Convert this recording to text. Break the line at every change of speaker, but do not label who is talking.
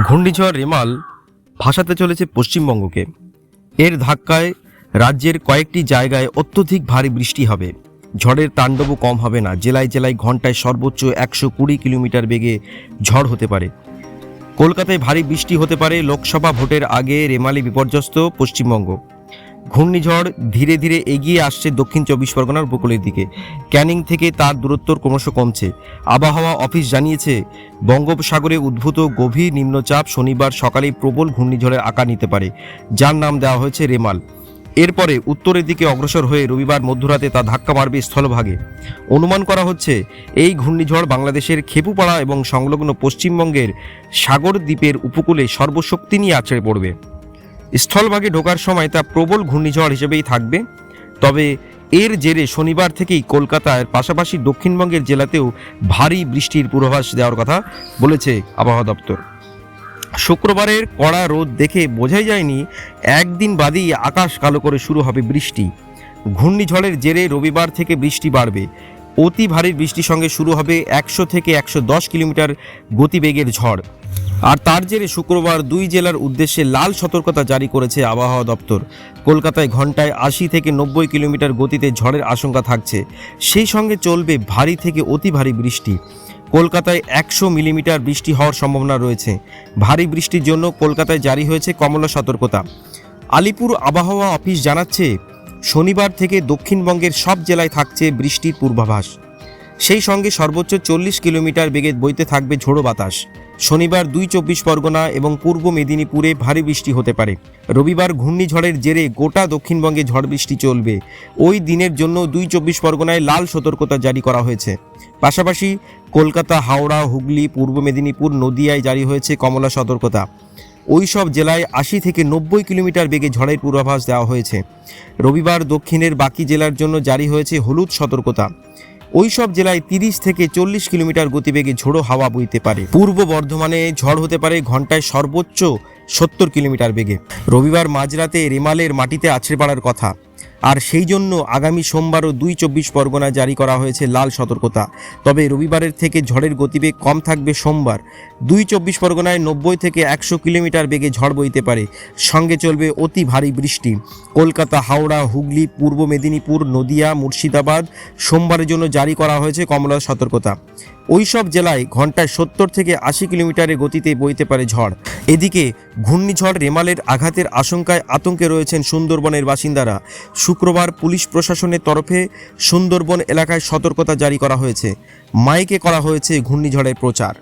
ঘূর্ণিঝড় রেমাল ভাসাতে চলেছে পশ্চিমবঙ্গকে। এর ধাক্কায় রাজ্যের কয়েকটি জায়গায় অত্যধিক ভারী বৃষ্টি হবে। ঝড়ের তাণ্ডবও কম হবে না, জেলায় জেলায় ঘন্টায় সর্বোচ্চ একশো কুড়ি কিলোমিটার বেগে ঝড় হতে পারে। কলকাতায় ভারী বৃষ্টি হতে পারে, লোকসভা ভোটের আগে রেমালি বিপর্যস্ত পশ্চিমবঙ্গ। ঘূর্ণিঝড় ধীরে ধীরে এগিয়ে আসছে দক্ষিণ চব্বিশ পরগনার উপকূলের দিকে। ক্যানিং থেকে তার দূরত্ব ক্রমশ কমছে। আবহাওয়া অফিস জানিয়েছে, বঙ্গোপসাগরে উদ্ভূত গভীর নিম্নচাপ শনিবার সকালে প্রবল ঘূর্ণিঝড়ের আকার নিতে পারে, যার নাম দেওয়া হয়েছে রেমাল। এরপরে উত্তরের দিকে অগ্রসর হয়ে রবিবার মধ্যরাতে তা ধাক্কা মারবে স্থলভাগে। অনুমান করা হচ্ছে, এই ঘূর্ণিঝড় বাংলাদেশের খেপুপাড়া এবং সংলগ্ন পশ্চিমবঙ্গের সাগর দ্বীপের উপকূলে সর্বশক্তি নিয়ে আছড়ে পড়বে। স্থলভাগে ঢোকার সময় তা প্রবল ঘূর্ণিঝড় হিসেবেই থাকবে। তবে এর জেরে শনিবার থেকেই কলকাতার পাশাপাশি দক্ষিণবঙ্গের জেলাতেও ভারী বৃষ্টির পূর্বাভাস দেওয়ার কথা বলেছে আবহাওয়া দপ্তর। শুক্রবারের কড়া রোদ দেখে বোঝাই যায়নি, একদিন বাদেই আকাশ কালো করে শুরু হবে বৃষ্টি। ঘূর্ণিঝড়ের জেরে রবিবার থেকে বৃষ্টি বাড়বে। অতি ভারী বৃষ্টির সঙ্গে শুরু হবে একশো থেকে একশো দশ কিলোমিটার গতিবেগের ঝড়। আর তার জেরে শুক্রবার দুই জেলার উদ্দেশ্যে লাল সতর্কতা জারি করেছে আবহাওয়া দপ্তর। কলকাতায় ঘন্টায় আশি থেকে নব্বই কিলোমিটার গতিতে ঝড়ের আশঙ্কা থাকছে। সেই সঙ্গে চলবে ভারী থেকে অতি ভারী বৃষ্টি। কলকাতায় একশো মিলিমিটার বৃষ্টি হওয়ার সম্ভাবনা রয়েছে। ভারী বৃষ্টির জন্য কলকাতায় জারি হয়েছে কমলা সতর্কতা। আলিপুর আবহাওয়া অফিস জানাচ্ছে, শনিবার থেকে দক্ষিণবঙ্গের সব জেলায় থাকছে বৃষ্টির পূর্বাভাস। সেই সঙ্গে সর্বোচ্চ চল্লিশ কিলোমিটার বেগে বইতে থাকবে ঝোড়ো বাতাস। শনিবার দুই চব্বিশ পরগনা এবং পূর্ব মেদিনীপুরে ভারী বৃষ্টি হতে পারে। রবিবার ঘূর্ণিঝড়ের জেরে গোটা দক্ষিণবঙ্গে ঝড় বৃষ্টি চলবে। ওই দিনের জন্য দুই চব্বিশ পরগনায় লাল সতর্কতা জারি করা হয়েছে। পাশাপাশি কলকাতা, হাওড়া, হুগলি, পূর্ব মেদিনীপুর, নদিয়ায় জারি হয়েছে কমলা সতর্কতা। ওই সব জেলায় আশি থেকে নব্বই কিলোমিটার বেগে ঝড়ের পূর্বাভাস দেওয়া হয়েছে। রবিবার দক্ষিণের বাকি জেলার জন্য জারি হয়েছে হলুদ সতর্কতা। ওই সব জেলায় তিরিশ থেকে চল্লিশ কিলোমিটার গতিবেগে ঝোড়ো হাওয়া বইতে পারে। পূর্ব বর্ধমানে ঝড় হতে পারে ঘন্টায় সর্বোচ্চ সত্তর কিলোমিটার বেগে। রবিবার মাঝরাতে রেমালের মাটিতে আছড়ে পড়ার কথা। আর সেই জন্য আগামী সোমবারও দুই চব্বিশ পরগনা জারি করা হয়েছে লাল সতর্কতা। তবে রবিবারের থেকে ঝড়ের গতিবেগ কম থাকবে সোমবার। দুই চব্বিশ পরগনায় নব্বই থেকে একশো কিলোমিটার বেগে ঝড় বইতে পারে। সঙ্গে চলবে অতি ভারী বৃষ্টি। কলকাতা, হাওড়া, হুগলি, পূর্ব মেদিনীপুর, নদিয়া, মুর্শিদাবাদ সোমবারের জন্য জারি করা হয়েছে কমলা সতর্কতা। ওই সব জেলায় ঘন্টায় সত্তর থেকে আশি কিলোমিটারের গতিতে বইতে পারে ঝড়। এদিকে ঘূর্ণিঝড় রেমালের আঘাতের আশঙ্কায় আতঙ্কে রয়েছেন সুন্দরবনের বাসিন্দারা। শুক্রবার পুলিশ প্রশাসনের তরফে সুন্দরবন এলাকায় সতর্কতা জারি করা হয়েছে। মাইকে করা হয়েছে ঘূর্ণিঝড়ের প্রচার।